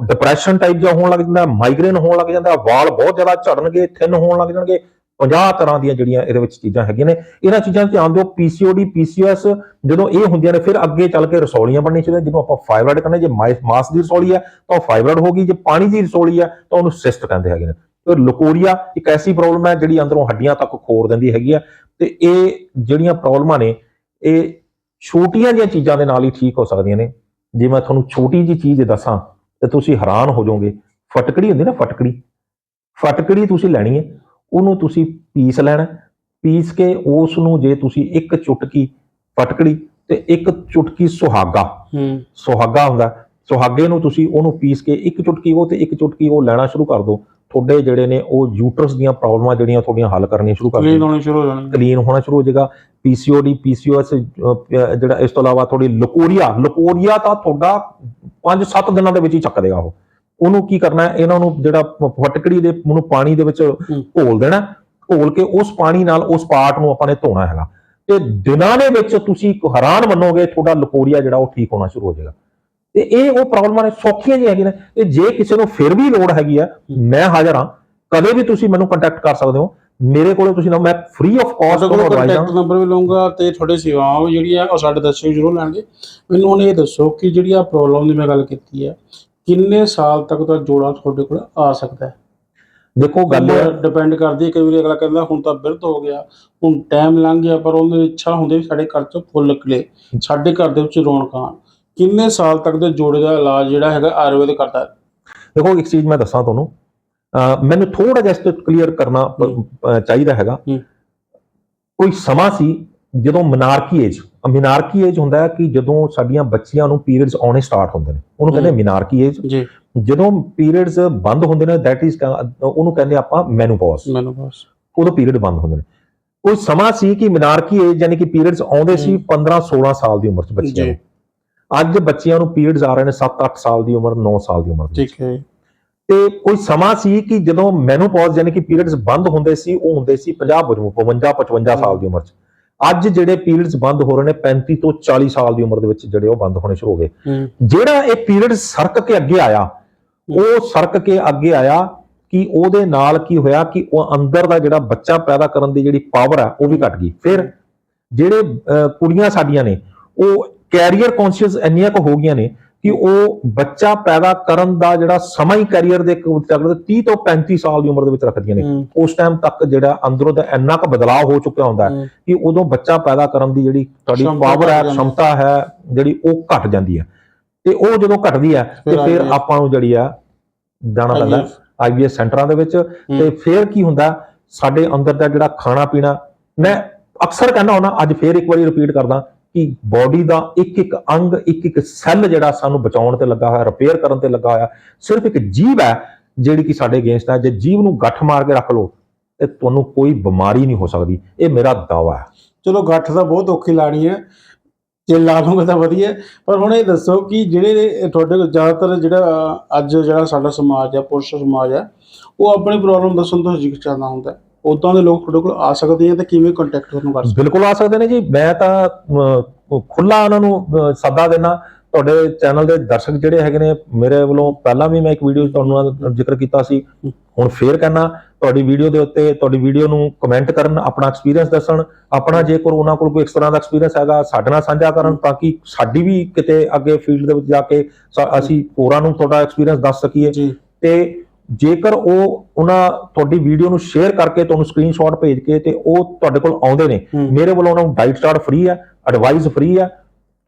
ਡਿਪਰੈਸ਼ਨ ਟਾਈਪ ਜਿਹਾ ਹੋਣ ਲੱਗ ਜਾਂਦਾ ਮਾਈਗ੍ਰੇਨ ਹੋਣ ਲੱਗ ਜਾਂਦਾ ਵਾਲ ਬਹੁਤ ਜ਼ਿਆਦਾ ਝੜਨਗੇ ਥਿਨ ਹੋਣ ਲੱਗ ਜਾਣਗੇ 50 ਤਰ੍ਹਾਂ ਦੀਆਂ ਜਿਹੜੀਆਂ ਇਹਦੇ ਵਿੱਚ ਚੀਜ਼ਾਂ ਹੈਗੀਆਂ ਨੇ, ਇਹਨਾਂ ਚੀਜ਼ਾਂ 'ਤੇ ਧਿਆਨ ਦਿਓ ਪੀਸੀਓਡੀ ਪੀਸੀਓਐਸ ਜਦੋਂ ਇਹ ਹੁੰਦੀਆਂ ਨੇ, ਫਿਰ ਅੱਗੇ ਚੱਲ ਕੇ ਰਸੌਲੀਆਂ ਬਣਨੀਆਂ ਚਾਹੀਦੀਆਂ, ਜਿਹਨੂੰ ਆਪਾਂ ਫਾਈਬਰਾਇਡ ਕਹਿੰਦੇ ਜੇ ਮਾਸ ਮਾਸ ਦੀ ਰਸੌਲੀ ਹੈ ਤਾਂ ਉਹ ਫਾਈਬਰਾਇਡ ਗਈ, ਜੇ ਪਾਣੀ ਦੀ ਰਸੌਲੀ ਹੈ ਤਾਂ ਉਹਨੂੰ ਸਿਸਟ ਕਹਿੰਦੇ ਹੈਗੇ ਨੇ। ਤੇ ਲਕੋਰੀਆ ਇੱਕ ਐਸੀ ਪ੍ਰੋਬਲਮ ਹੈ ਜਿਹੜੀ ਅੰਦਰੋਂ ਹੱਡੀਆਂ ਤੱਕ ਖੋਰ ਦਿੰਦੀ ਹੈਗੀ ਆ, ਤੇ ਇਹ ਜਿਹੜੀਆਂ ਪ੍ਰੋਬਲਮਾਂ ਨੇ, ਇਹ ਛੋਟੀਆਂ ਜਿਹੀਆਂ ਚੀਜ਼ਾਂ ਦੇ ਨਾਲ ਹੀ ਠੀਕ ਹੋ ਸਕਦੀਆਂ ਨੇ। ਜੇ ਮੈਂ ਤੁਹਾਨੂੰ ਛੋਟੀ ਜੀ ਚੀਜ਼ ਦੱਸਾਂ, ਤੇ ਤੁਸੀਂ ਹੈਰਾਨ ਹੋ ਜਾਓਗੇ, ਫਟਕੜੀ ਹੁੰਦੀ ਨਾ ਫਟਕੜੀ ਫਟਕੜੀ ਤੁਸੀਂ ਲੈਣੀ ਹੈ। ਉਹਨੂੰ ਤੁਸੀਂ ਪੀਸ ਲੈਣਾ ਪੀਸ ਕੇ ਉਸ ਨੂੰ ਜੇ ਤੁਸੀਂ ਇੱਕ ਚੁਟਕੀ ਫਟਕੜੀ ਤੇ ਇੱਕ ਚੁਟਕੀ ਸੁਹਾਗਾ। ਹੂੰ। ਸੁਹਾਗਾ ਹੁੰਦਾ ਸੁਹਾਗੇ ਨੂੰ ਤੁਸੀਂ ਉਹਨੂੰ ਪੀਸ ਕੇ ਇੱਕ ਚੁਟਕੀ ਉਹ ਤੇ ਇੱਕ ਚੁਟਕੀ ਉਹ ਲੈਣਾ ਸ਼ੁਰੂ ਕਰ ਦਿਓ। ਤੁਹਾਡੇ ਜਿਹੜੇ ਨੇ ਉਹ ਯੂਟਰਸ ਦੀਆਂ ਪ੍ਰੋਬਲਮਾਂ ਜਿਹੜੀਆਂ ਤੁਹਾਡੀਆਂ ਹੱਲ ਕਰਨੀਆਂ ਸ਼ੁਰੂ ਕਰ ਕਲੀਨ ਹੋਣੀ ਸ਼ੁਰੂ ਹੋ ਜਾਣੀ ਕਲੀਨ ਹੋਣਾ ਸ਼ੁਰੂ ਹੋ ਜਾਏਗਾ। ਪੀਸੀਓਡੀ ਪੀਸੀਓਐਸ ਜਿਹੜਾ ਇਸ ਤੋਂ ਇਲਾਵਾ ਤੁਹਾਡੀ ਲਕੋਰੀਆ ਲਕੋਰੀਆ ਤਾਂ ਤੁਹਾਡਾ 5-7 ਦਿਨਾਂ ਦੇ ਵਿੱਚ ਹੀ ਚੱਕ ਦੇਗਾ ਉਹ। ਉਹਨੂੰ ਕੀ ਕਰਨਾ ਹੈ? ਇਹਨਾਂ ਨੂੰ ਜਿਹੜਾ ਫਟਕੜੀ ਦੇ ਉਹਨੂੰ ਪਾਣੀ ਦੇ ਵਿੱਚ ਘੋਲ ਦੇਣਾ ਘੋਲ ਕੇ ਉਸ ਪਾਣੀ ਨਾਲ ਉਸ ਪਾਰਟ ਨੂੰ ਆਪਾਂ ਨੇ ਧੋਣਾ ਹੈਗਾ। ਤੇ ਦਿਨਾਂ ਦੇ ਵਿੱਚ ਤੁਸੀਂ ਹੈਰਾਨ ਮੰਨੋਗੇ ਤੁਹਾਡਾ ਲਕੋਰੀਆ ਜਿਹੜਾ ਉਹ ਠੀਕ ਹੋਣਾ ਸ਼ੁਰੂ ਹੋ ਜਾਏਗਾ। ਤੇ ਇਹ ਉਹ ਪ੍ਰੋਬਲਮਾਂ ਨੇ ਸੌਖੀਆਂ ਜਿਹੀਆਂ ਹੈਗੀਆਂ ਨੇ। ਤੇ ਜੇ ਕਿਸੇ ਨੂੰ ਫਿਰ ਵੀ ਲੋੜ ਹੈਗੀ ਆ ਮੈਂ ਹਾਜ਼ਰ ਹਾਂ। ਕਦੇ ਵੀ ਤੁਸੀਂ ਮੈਨੂੰ ਕੰਟੈਕਟ ਕਰ ਸਕਦੇ ਹੋ। ਮੇਰੇ ਕੋਲੇ ਤੁਸੀਂ ਨਾ ਮੈਂ ਫ੍ਰੀ ਆਫ ਕਾਸਟ ਤੁਹਾਨੂੰ ਕੰਟੈਕਟ ਨੰਬਰ ਵੀ ਲਵਾਂਗਾ ਤੇ ਤੁਹਾਡੇ ਸੇਵਾਵਾਂ ਜਿਹੜੀਆਂ ਉਹ ਸਾਡੇ ਦੱਸਿਓ ਜ਼ਰੂਰ ਲੈਣਗੇ। ਮੈਨੂੰ ਹੁਣ ਇਹ ਦੱਸੋ ਕਿ ਜਿਹੜੀ ਆ ਪ੍ਰੋਬਲਮ ਦੀ ਮੈਂ ਗੱਲ ਕੀਤੀ ਹੈ ਕਿੰਨੇ ਸਾਲ ਤੱਕ ਦਾ ਜੋੜਾ ਤੁਹਾਡੇ ਕੋਲ ਆ ਸਕਦਾ ਹੈ? ਦੇਖੋ ਗੱਲ ਡਿਪੈਂਡ ਕਰਦੀ ਹੈ ਕਈ ਵਾਰੀ ਅਗਲਾ ਕਹਿੰਦਾ ਹੁਣ ਤਾਂ ਬਿਰਧ ਹੋ ਗਿਆ ਹੁਣ ਟਾਈਮ ਲੰਘ ਗਿਆ ਪਰ ਉਹਦੀ ਇੱਛਾ ਹੁੰਦੀ ਵੀ ਸਾਡੇ ਘਰ 'ਚ ਫੁੱਲ ਨਿਕਲੇ ਸਾਡੇ ਘਰ ਦੇ ਵਿੱਚ ਰੌਣਕਾਂ। ਕਿੰਨੇ ਸਾਲ ਤੱਕ ਦੇ ਜੋੜੇ ਦਾ ਇਲਾਜ ਜਿਹੜਾ ਹੈਗਾ ਆਯੁਰਵੇਦ ਕਰਦਾ ਦੇਖੋ ਇੱਕ ਚੀਜ਼ ਮੈਂ ਦੱਸਾਂ ਤੁਹਾਨੂੰ। ਮੈਨੂੰ ਥੋੜਾ ਜਿਹਾ ਇਸ ਤੋਂ ਕਲੀਅਰ ਕਰਨਾ ਚਾਹੀਦਾ ਹੈਗਾ। ਕੋਈ ਸਮਾਂ ਸੀ ਜਦੋਂ ਮਨਾਰਕੀ ਏਜ ਮਨਾਰਕੀ ਏਜ ਹੁੰਦਾ ਹੈ ਕਿ ਜਦੋਂ ਸਾਡੀਆਂ ਬੱਚੀਆਂ ਨੂੰ ਪੀਰੀਅਡਸ ਆਉਣੇ ਸਟਾਰਟ ਹੁੰਦੇ ਨੇ ਉਹਨੂੰ ਕਹਿੰਦੇ। ਮਨਾਰਕੀ ਏਜ ਜੀ। ਜਦੋਂ ਪੀਰੀਅਡਸ ਬੰਦ ਹੁੰਦੇ ਨੇ ਦੈਟ ਇਜ਼ ਉਹਨੂੰ ਕਹਿੰਦੇ ਆਪਾਂ ਮੈਨੋਪੌਜ਼ ਮੈਨੂੰ ਬਸ ਉਦੋਂ ਪੀਰੀਅਡ ਬੰਦ ਹੁੰਦੇ ਨੇ। ਕੋਈ ਸਮਾਂ ਸੀ ਕਿ ਮਨਾਰਕੀ ਏਜ ਯਾਨੀ ਕਿ ਪੀਰੀਅਡਸ ਆਉਂਦੇ ਸੀ 15 16 ਸਾਲ ਦੀ ਉਮਰ 'ਚ ਬੱਚਿਆਂ। ਨੂੰ। ਅੱਜ ਬੱਚਿਆਂ ਨੂੰ ਪੀਰੀਅਡਸ ਆ ਰਹੇ ਨੇ 7-8 ਸਾਲ ਦੀ ਉਮਰ 9 ਸਾਲ ਦੀ ਉਮਰ। ਠੀਕ ਹੈ ਤੇ ਕੋਈ ਸਮਾਂ ਸੀ ਕਿ ਜਦੋਂ ਮੈਨੋਪੌਜ਼ ਯਾਨੀ ਕਿ ਪੀਰੀਅਡਸ ਬੰਦ ਹੁੰਦੇ ਸੀ ਉਹ ਹੁੰਦੇ ਸੀ 50 55 55 ਸਾਲ ਦੀ ਉਮਰ 'ਚ। ਅੱਜ ਜਿਹੜੇ ਪੀਰੀਅਡਸ ਬੰਦ ਹੋ ਰਹੇ ਨੇ 35 ਤੋਂ 40 ਸਾਲ ਦੀ ਉਮਰ ਦੇ ਵਿੱਚ ਜਿਹੜੇ ਉਹ ਬੰਦ ਹੋਣੇ ਸ਼ੁਰੂ ਹੋ ਗਏ। ਜਿਹੜਾ ਇਹ ਪੀਰੀਅਡ ਸਰਕ ਕੇ ਅੱਗੇ ਆਇਆ ਉਹ ਸਰਕ ਕੇ ਅੱਗੇ ਆਇਆ ਕਿ ਉਹਦੇ ਨਾਲ ਕੀ ਹੋਇਆ ਕਿ ਉਹ ਅੰਦਰ ਦਾ ਜਿਹੜਾ ਬੱਚਾ ਪੈਦਾ ਕਰਨ ਦੀ ਜਿਹੜੀ ਪਾਵਰ ਹੈ ਉਹ ਵੀ ਘਟ ਗਈ। ਫਿਰ ਜਿਹੜੇ ਕੁੜੀਆਂ ਸਾਡੀਆਂ ਨੇ ਉਹ ਕੈਰੀਅਰ ਕੌਨਸ਼ੀਅਸ ਇੰਨੀਆਂ ਕੁ ਹੋ ਗਈਆਂ ਨੇ ਕਿ ਉਹ ਬੱਚਾ ਪੈਦਾ ਕਰਨ ਦਾ ਜਿਹੜਾ ਸਮਾਂ ਹੀ ਕੈਰੀਅਰ ਦੇ ਤਕਰੀਬਨ 30 ਤੋਂ 35 ਸਾਲ ਦੀ ਉਮਰ ਦੇ ਵਿੱਚ ਰੱਖਦੀਆਂ ਨੇ। ਉਸ ਟਾਈਮ ਤੱਕ ਜਿਹੜਾ ਅੰਦਰੋਂ ਦਾ ਇੰਨਾ ਕੁ ਬਦਲਾਅ ਹੋ ਚੁੱਕਿਆ ਹੁੰਦਾ ਹੈ ਕਿ ਉਦੋਂ ਬੱਚਾ ਪੈਦਾ ਕਰਨ ਦੀ ਜਿਹੜੀ ਤੁਹਾਡੀ ਪਾਵਰ ਹੈ ਸ਼ਮਤਾ ਹੈ ਜਿਹੜੀ ਉਹ ਘਟ ਜਾਂਦੀ ਹੈ। ਤੇ ਉਹ ਜਦੋਂ ਘਟਦੀ ਹੈ ਤੇ ਫਿਰ ਆਪਾਂ ਨੂੰ ਜਿਹੜੀ ਆ ਜਾਣਾ ਪੈਂਦਾ ਆਈਵੀਐਸ। ਸੈਂਟਰਾਂ ਦੇ ਵਿੱਚ। ਤੇ ਫਿਰ ਕੀ ਹੁੰਦਾ ਸਾਡੇ ਅੰਦਰ ਦਾ ਜਿਹੜਾ ਖਾਣਾ ਪੀਣਾ ਮੈਂ ਅਕਸਰ ਕਹਿੰਦਾ ਹੁੰਦਾ ਅੱਜ ਫੇਰ ਇੱਕ ਵਾਰੀ ਰਿਪੀਟ ਕਰਦਾ ਕਿ ਬਾਡੀ ਦਾ ਇੱਕ ਇੱਕ ਅੰਗ ਇੱਕ ਇੱਕ ਸੈੱਲ ਜਿਹੜਾ ਸਾਨੂੰ ਬਚਾਉਣ ਤੇ ਲੱਗਾ ਹੋਇਆ ਰਿਪੇਅਰ ਕਰਨ ਤੇ ਲੱਗਾ ਹੋਇਆ, ਸਿਰਫ ਇੱਕ ਜੀਵ ਹੈ ਜਿਹੜੀ ਕਿ ਸਾਡੇ ਅਗੇਂਸਟ ਹੈ। ਜੇ ਜੀਵ ਨੂੰ ਗੱਠ ਮਾਰ ਕੇ ਰੱਖ ਲਓ, ਤੇ ਤੁਹਾਨੂੰ ਕੋਈ ਬਿਮਾਰੀ ਨਹੀਂ ਹੋ ਸਕਦੀ। ਇਹ ਮੇਰਾ ਦਾਵਾ ਹੈ। ਚਲੋ, ਗੱਠ ਤਾਂ ਬਹੁਤ ਔਖੀ ਲਾਣੀ ਹੈ। ਜੇ ਲਾ ਲਓਗੇ ਤਾਂ ਵਧੀਆ ਪਰ ਹੁਣ ਇਹ ਦੱਸੋ ਕਿ ਜਿਹੜੇ ਤੁਹਾਡੇ ਕੋਲ ਜ਼ਿਆਦਾਤਰ ਜਿਹੜਾ ਅੱਜ ਜਿਹੜਾ ਸਾਡਾ ਸਮਾਜ ਹੈ, ਪੁਰਸ਼ ਸਮਾਜ ਹੈ, ਉਹ ਆਪਣੀ ਪ੍ਰੋਬਲਮ ਦੱਸਣ ਤੋਂ ਝਿਜਕਚਾਉਂਦਾ ਹੁੰਦਾ ਉਦਾਂ ਦੇ ਲੋਕ ਤੁਹਾਡੇ ਕੋਲ ਆ ਸਕਦੇ ਆ ਤੇ ਕਿਵੇਂ ਕੰਟੈਕਟ ਤੁਹਾਨੂੰ ਕਰ ਸਕਦੇ ਬਿਲਕੁਲ ਆ ਸਕਦੇ ਨੇ ਜੀ। ਮੈਂ ਤਾਂ ਖੁੱਲਾ ਉਹਨਾਂ ਨੂੰ ਸੱਦਾ ਦੇਣਾ ਤੁਹਾਡੇ ਚੈਨਲ ਦੇ ਦਰਸ਼ਕ ਜਿਹੜੇ ਹੈਗੇ ਨੇ ਮੇਰੇ ਵੱਲੋਂ ਪਹਿਲਾਂ ਵੀ ਮੈਂ ਇੱਕ ਵੀਡੀਓ ਤੁਹਾਨੂੰ ਜ਼ਿਕਰ ਕੀਤਾ ਸੀ। ਹੁਣ ਫੇਰ ਕਹਿਣਾ ਤੁਹਾਡੀ ਵੀਡੀਓ ਦੇ ਉੱਤੇ ਤੁਹਾਡੀ ਵੀਡੀਓ ਨੂੰ ਕਮੈਂਟ ਕਰਨ ਆਪਣਾ ਐਕਸਪੀਰੀਅੰਸ ਦੱਸਣ ਆਪਣਾ ਜੇਕਰ ਉਹਨਾਂ ਕੋਲ ਕੋਈ ਇਸ ਤਰ੍ਹਾਂ ਦਾ ਐਕਸਪੀਰੀਅੰਸ ਹੈਗਾ ਸਾਡੇ ਨਾਲ ਸਾਂਝਾ ਕਰਨ ਤਾਂ ਕਿ ਸਾਡੀ ਵੀ ਕਿਤੇ ਅੱਗੇ ਫੀਲਡ ਦੇ ਵਿੱਚ ਜਾ ਕੇ ਅਸੀਂ ਹੋਰਾਂ ਨੂੰ ਤੁਹਾਡਾ ਐਕਸਪੀਰੀਅੰਸ ਦੱਸ ਸਕੀਏ। ਜੀ। ਤੇ ਜੇਕਰ ਉਹ ਉਹਨਾਂ ਤੁਹਾਡੀ ਵੀਡੀਓ ਨੂੰ ਸ਼ੇਅਰ ਕਰਕੇ ਤੁਹਾਨੂੰ ਸਕਰੀਨਸ਼ਾਟ ਭੇਜ ਕੇ ਤੇ ਉਹ ਤੁਹਾਡੇ ਕੋਲ ਆਉਂਦੇ ਨੇ। ਮੇਰੇ ਵੱਲੋਂ ਉਹਨਾਂ ਨੂੰ ਡਾਈਟ ਚਾਰਟ ਫ੍ਰੀ ਹੈ ਐਡਵਾਈਸ ਫ੍ਰੀ ਹੈ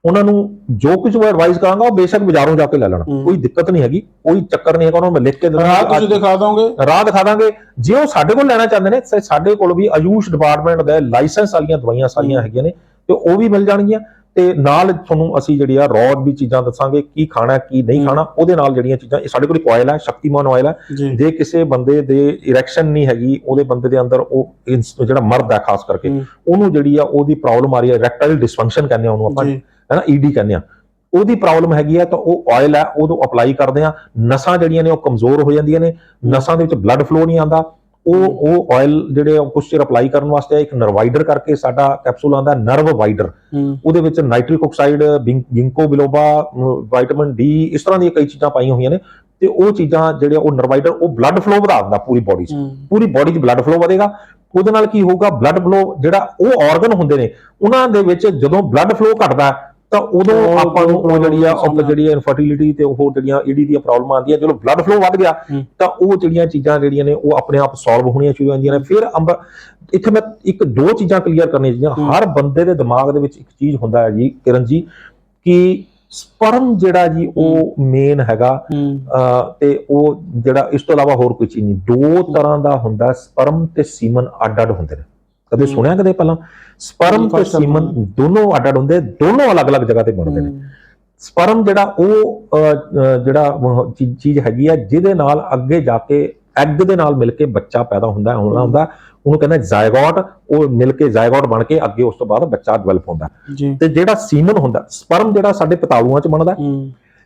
ਉਹਨਾਂ ਨੂੰ ਜੋ ਕੁਝ ਮੈਂ ਐਡਵਾਈਸ ਕਰਾਂਗਾ ਉਹ ਬੇਸ਼ੱਕ ਬਾਜ਼ਾਰੋਂ ਜਾ ਕੇ ਲੈ ਲੈਣ। ਕੋਈ ਦਿੱਕਤ ਨਹੀਂ ਹੈਗੀ ਕੋਈ ਚੱਕਰ ਨਹੀਂ ਹੈਗਾ ਉਹਨਾਂ ਨੂੰ ਮੈਂ ਲਿਖ ਕੇ ਦਿੰਦਾ ਰਾਹ ਤੁਸੀਂ ਦਿਖਾ ਦੋਗੇ ਰਾਹ ਦਿਖਾ ਦਾਂਗੇ ਜੇ ਉਹ ਸਾਡੇ ਕੋਲ ਲੈਣਾ ਚਾਹੁੰਦੇ ਨੇ ਸਾਡੇ ਕੋਲ ਵੀ ਆਯੂਸ਼ ਡਿਪਾਰਟਮੈਂਟ ਦੇ ਲਾਇਸੈਂਸ ਵਾਲੀਆਂ ਦਵਾਈਆਂ ਸਾਰੀਆਂ ਹੈਗੀਆਂ ਨੇ ਤੇ ਉਹ ਵੀ ਮਿਲ ਜਾਣਗੀਆਂ ਤੇ ਨਾਲ ਤੁਹਾਨੂੰ ਅਸੀਂ ਜਿਹੜੀ ਆ ਰੌ ਵੀ ਚੀਜ਼ਾਂ ਦੱਸਾਂਗੇ ਕੀ ਖਾਣਾ ਕੀ ਨਹੀਂ। ਖਾਣਾ ਉਹਦੇ ਨਾਲ ਜਿਹੜੀਆਂ ਚੀਜ਼ਾਂ ਇਹ ਸਾਡੇ ਕੋਲ ਇੱਕ ਆਇਲ ਹੈ ਸ਼ਕਤੀਮਾਨ ਆਇਲ ਹੈ ਜੀ। ਕਿਸੇ ਬੰਦੇ ਦੇ ਇਰੈਕਸ਼ਨ ਨਹੀਂ ਹੈਗੀ ਉਹਦੇ ਬੰਦੇ ਦੇ ਅੰਦਰ ਉਹ ਜਿਹੜਾ ਮਰਦ ਹੈ ਖਾਸ ਕਰਕੇ। ਉਹਨੂੰ ਜਿਹੜੀ ਆ ਉਹਦੀ ਪ੍ਰੋਬਲਮ ਆ ਰਹੀ ਹੈ ਰੈਕਟਾਈਲ ਡਿਸਫੰਕਸ਼ਨ ਕਹਿੰਦੇ ਆ ਉਹਨੂੰ ਆਪਾਂ ਹੈ ਨਾ ਈਡੀ ਕਹਿੰਦੇ ਆ। ਉਹਦੀ ਪ੍ਰੋਬਲਮ ਹੈਗੀ ਆ ਤਾਂ ਉਹ ਆਇਲ ਹੈ ਉਹਨੂੰ ਅਪਲਾਈ ਕਰਦੇ ਆ। ਨਸਾਂ ਜਿਹੜੀਆਂ ਨੇ ਉਹ ਕਮਜ਼ੋਰ ਹੋ ਜਾਂਦੀਆਂ ਨੇ ਨਸਾਂ ਦੇ ਵਿੱਚ ਬਲੱਡ ਫਲੋ ਨਹੀਂ ਆਉਂਦਾ। ਉਹ ਉਹ ਆਇਲ ਜਿਹੜੇ ਆ ਕੁਝ ਚਿਰ ਅਪਲਾਈ ਕਰਨ ਵਾਸਤੇ ਇੱਕ ਨਰਵਾਈਡਰ ਕਰਕੇ ਸਾਡਾ ਕੈਪਸੂਲ ਆਉਂਦਾ ਨਰਵ ਵਾਈਡਰ ਉਹਦੇ ਵਿੱਚ nitric oxide ginkgo biloba vitamin D ਇਸ ਤਰ੍ਹਾਂ ਦੀਆਂ ਕਈ ਚੀਜ਼ਾਂ ਪਾਈਆਂ ਹੋਈਆਂ ਨੇ। ਤੇ ਉਹ ਚੀਜ਼ਾਂ ਜਿਹੜੇ ਉਹ ਨਰਵਾਈਡਰ ਉਹ ਬਲੱਡ ਫਲੋ ਵਧਾ ਦਿੰਦਾ ਪੂਰੀ ਬਾਡੀ 'ਚ। ਪੂਰੀ ਬਾਡੀ 'ਚ ਬਲੱਡ ਫਲੋ ਵਧੇਗਾ। ਉਹਦੇ ਨਾਲ ਕੀ ਹੋਊਗਾ? ਬਲੱਡ ਫਲੋ ਜਿਹੜਾ ਉਹ ਆਰਗਨ ਹੁੰਦੇ ਨੇ ਉਹਨਾਂ ਦੇ ਵਿੱਚ ਜਦੋਂ ਬਲੱਡ ਫਲੋ ਘਟਦਾ ਤਾਂ ਉਦੋਂ ਆਪਾਂ ਨੂੰ ਉਹ ਜਿਹੜੀ ਆ ਉਹ ਜਿਹੜੀ ਇਨਫਰਟੀਲਿਟੀ ਤੇ ਉਹ ਜਿਹੜੀਆਂ ਈਡੀ ਦੀਆਂ ਪ੍ਰੋਬਲਮ ਆਉਂਦੀਆਂ ਜਦੋਂ ਬਲੱਡ ਫਲੋ ਵੱਧ ਗਿਆ। ਤਾਂ ਉਹ ਜਿਹੜੀਆਂ ਚੀਜ਼ਾਂ ਜਿਹੜੀਆਂ ਨੇ ਉਹ ਆਪਣੇ ਆਪ ਸੋਲਵ ਹੋਣੀਆਂ ਸ਼ੁਰੂ ਹੋ ਜਾਂਦੀਆਂ ਨੇ। ਫਿਰ ਅੰਬ ਇੱਥੇ ਮੈਂ ਇੱਕ ਦੋ ਚੀਜ਼ਾਂ ਕਲੀਅਰ ਕਰਨੀਆਂ ਚਾਹੀਦੀਆਂ। ਹਰ ਬੰਦੇ ਦੇ ਦਿਮਾਗ ਦੇ ਵਿੱਚ ਇੱਕ ਚੀਜ਼ ਹੁੰਦਾ ਹੈ ਜੀ ਕਿਰਨ ਜੀ ਕਿ ਸਪਰਮ ਜਿਹੜਾ ਜੀ ਉਹ ਮੇਨ ਹੈਗਾ। ਤੇ ਉਹ ਜਿਹੜਾ ਇਸ ਤੋਂ ਇਲਾਵਾ ਹੋਰ ਕੋਈ ਚੀਜ਼ ਨਹੀਂ। ਦੋ ਤਰ੍ਹਾਂ ਦਾ ਹੁੰਦਾ ਸਪਰਮ ਤੇ ਸੀਮਨ ਅੱਡ-ਅੱਡ ਹੁੰਦੇ ਨੇ। ਕਦੇ। ਸੁਣਿਆ ਕਦੇ ਪਹਿਲਾਂ? ਸਪਰਮ ਤੇ ਸੀਮਨ ਦੋਨੋਂ ਅੱਡ-ਅੱਡ ਹੁੰਦੇ ਦੋਨੋਂ ਅਲੱਗ-ਅਲੱਗ ਜਗ੍ਹਾ ਤੇ ਬਣਦੇ ਨੇ। ਸਪਰਮ ਜਿਹੜਾ ਉਹ ਜਿਹੜਾ ਚੀਜ਼ ਹੈਗੀ ਆ ਜਿਹਦੇ ਨਾਲ ਅੱਗੇ ਜਾ ਕੇ ਐਗ ਦੇ ਨਾਲ ਮਿਲ ਕੇ ਬੱਚਾ ਪੈਦਾ ਹੁੰਦਾ ਹੋਣਾ ਹੁੰਦਾ ਉਹਨੂੰ ਕਹਿੰਦਾ ਜ਼ਾਇਗੋਟ ਉਹ ਮਿਲ ਕੇ ਜ਼ਾਇਗੋਟ ਬਣ ਕੇ ਅੱਗੇ ਉਸ ਤੋਂ ਬਾਅਦ ਬੱਚਾ ਡਿਵੈਲਪ ਹੁੰਦਾ। ਤੇ ਜਿਹੜਾ ਸੀਮਨ ਹੁੰਦਾ ਸਪਰਮ ਜਿਹੜਾ ਸਾਡੇ ਪਤਾਲੂਆਂ 'ਚ ਬਣਦਾ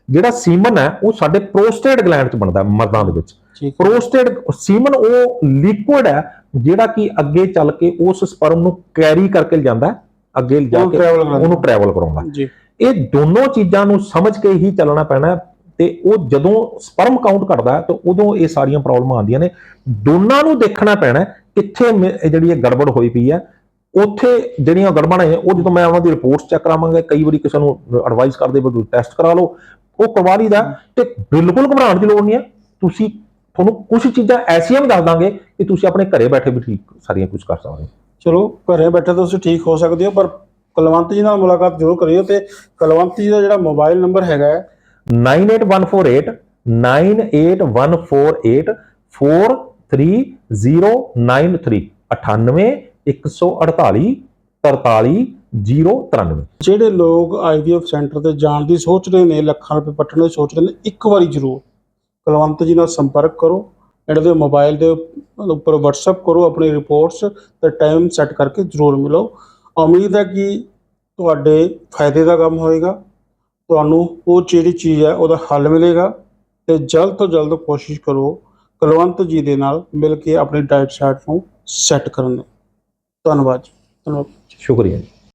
ਜਿਹੜਾ ਸੀਮਨ ਹੈ ਉਹ ਸਾਡੇ ਪ੍ਰੋਸਟੇਟ ਗਲੈਂਡ 'ਚ ਬਣਦਾ ਮਰਦਾਂ ਦੇ ਵਿੱਚ। ਪ੍ਰੋਸਟੇਟ ਸੀਮਨ ਉਹ ਲਿਕੁਇਡ ਹੈ ਜਿਹੜਾ ਕਿ ਅੱਗੇ ਚੱਲ ਕੇ ਉਸ ਸਪਰਮ ਨੂੰ ਕੈਰੀ ਕਰਕੇ ਲਿਜਾਂਦਾ ਹੈ, ਅੱਗੇ ਲਿਜਾ ਕੇ। ਉਹਨੂੰ ਟਰੈਵਲ ਕਰਾਉਂਦਾ ਜੀ। ਇਹ ਦੋਨੋਂ ਚੀਜ਼ਾਂ ਨੂੰ ਸਮਝ ਕੇ ਹੀ ਚੱਲਣਾ ਪੈਣਾ ਤੇ ਉਹ ਜਦੋਂ ਸਪਰਮ ਕਾਊਂਟ ਘਟਦਾ ਹੈ ਤਾਂ ਉਦੋਂ ਇਹ ਸਾਰੀਆਂ ਪ੍ਰੋਬਲਮਾਂ ਆਉਂਦੀਆਂ ਨੇ। ਦੋਨਾਂ ਨੂੰ ਦੇਖਣਾ ਪੈਣਾ ਕਿੱਥੇ ਜਿਹੜੀ ਇਹ ਗੜਬੜ ਹੋਈ ਪਈ ਹੈ। ਉੱਥੇ ਜਿਹੜੀਆਂ ਗੜਬੜਾਂ ਹੈ ਉਹ ਜਦੋਂ ਮੈਂ ਉਹਨਾਂ ਦੀ ਰਿਪੋਰਟਸ ਚੈੱਕ ਕਰਾਵਾਂਗਾ ਕਈ ਵਾਰੀ ਕਿਸੇ ਨੂੰ ਐਡਵਾਈਸ ਕਰਦੇ ਬਦੂ ਟੈਸਟ ਕਰਾ ਲਓ ਉਹ ਕਰਵਾ ਲਈਦਾ ਤੇ ਬਿਲਕੁਲ ਘਬਰਾਉਣ ਦੀ ਲੋੜ ਨਹੀਂ ਹੈ। ਤੁਸੀਂ ਤੁਹਾਨੂੰ ਕੁਝ ਚੀਜ਼ਾਂ ਐਸੀਆਂ ਵੀ ਦੱਸ ਦਾਂਗੇ ਕਿ ਤੁਸੀਂ ਆਪਣੇ ਘਰੇ ਬੈਠੇ ਵੀ ਠੀਕ ਸਾਰੀਆਂ ਕੁਝ ਕਰ ਸਕਦੇ ਹੋ ਚਲੋ ਘਰੇ ਬੈਠੇ ਤਾਂ ਤੁਸੀਂ ਠੀਕ ਹੋ ਸਕਦੇ ਹੋ ਪਰ ਕੁਲਵੰਤ ਜੀ ਨਾਲ ਮੁਲਾਕਾਤ ਜ਼ਰੂਰ ਕਰਿਓ ਤੇ ਕੁਲਵੰਤ ਜੀ ਦਾ ਜਿਹੜਾ ਮੋਬਾਈਲ ਨੰਬਰ ਹੈਗਾ ਹੈ 98148 98148 43093 98 148 43 093 ਜਿਹੜੇ ਲੋਕ ਆਈਵੀਐਫ ਸੈਂਟਰ ਤੇ ਜਾਣ ਦੀ ਸੋਚ ਰਹੇ ਨੇ ਲੱਖਾਂ ਰੁਪਏ ਪੱਟਣ ਦੀ ਸੋਚ ਰਹੇ ਨੇ ਇੱਕ ਵਾਰੀ ਜ਼ਰੂਰ ਕੁਲਵੰਤ ਜੀ ਨਾਲ ਸੰਪਰਕ ਕਰੋ, ਇਹਨਾਂ ਦੇ ਮੋਬਾਈਲ ਦੇ ਉੱਪਰ WhatsApp ਕਰੋ, ਆਪਣੀ ਰਿਪੋਰਟਸ ਤੇ ਟਾਈਮ ਸੈੱਟ ਕਰਕੇ ਜ਼ਰੂਰ ਮਿਲੋ। ਉਮੀਦ ਹੈ ਕਿ ਤੁਹਾਡੇ ਫਾਇਦੇ ਦਾ ਕੰਮ ਹੋਏਗਾ। ਤੁਹਾਨੂੰ ਉਹ ਜਿਹੜੀ ਚੀਜ਼ ਹੈ, ਉਹਦਾ ਹੱਲ ਮਿਲੇਗਾ ਤੇ ਜਲਦ ਤੋਂ ਜਲਦ ਕੋਸ਼ਿਸ਼ ਕਰੋ ਕੁਲਵੰਤ ਜੀ ਦੇ ਨਾਲ ਮਿਲ ਕੇ ਆਪਣੀ ਡਾਈਟ ਚਾਰਟ ਨੂੰ ਸੈੱਟ ਕਰਨ ਦੀ। ਧੰਨਵਾਦ ਜੀ। ਧੰਨਵਾਦ। ਸ਼ੁਕਰੀਆ ਜੀ।